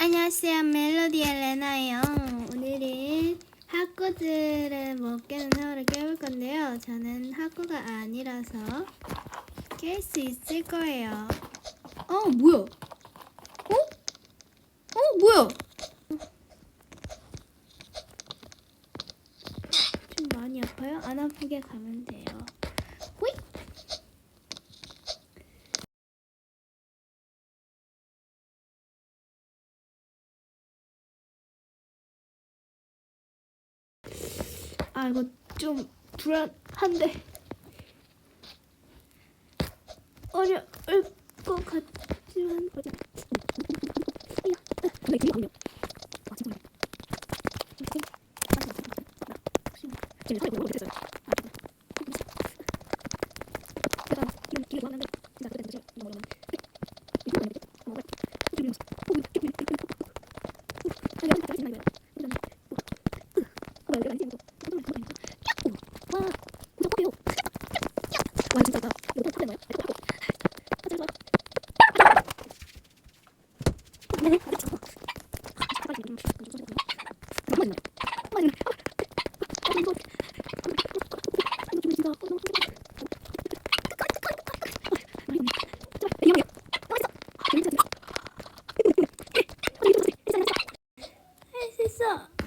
안녕하세요. 멜로디의 레나예요. 오늘은 학구들을 못 깨는 하루를 깨볼 건데요. 저는 학구가 아니라서 깰 수 있을 거예요. 어 뭐야? 어? 어 뭐야? 좀 많이 아파요? 안 아프게 가면 돼요 아 이거 좀 불안한데. 어려울 것 같지만. 구독하세요. 와 진짜 나 이거 또 되나요? 화장실 왔어.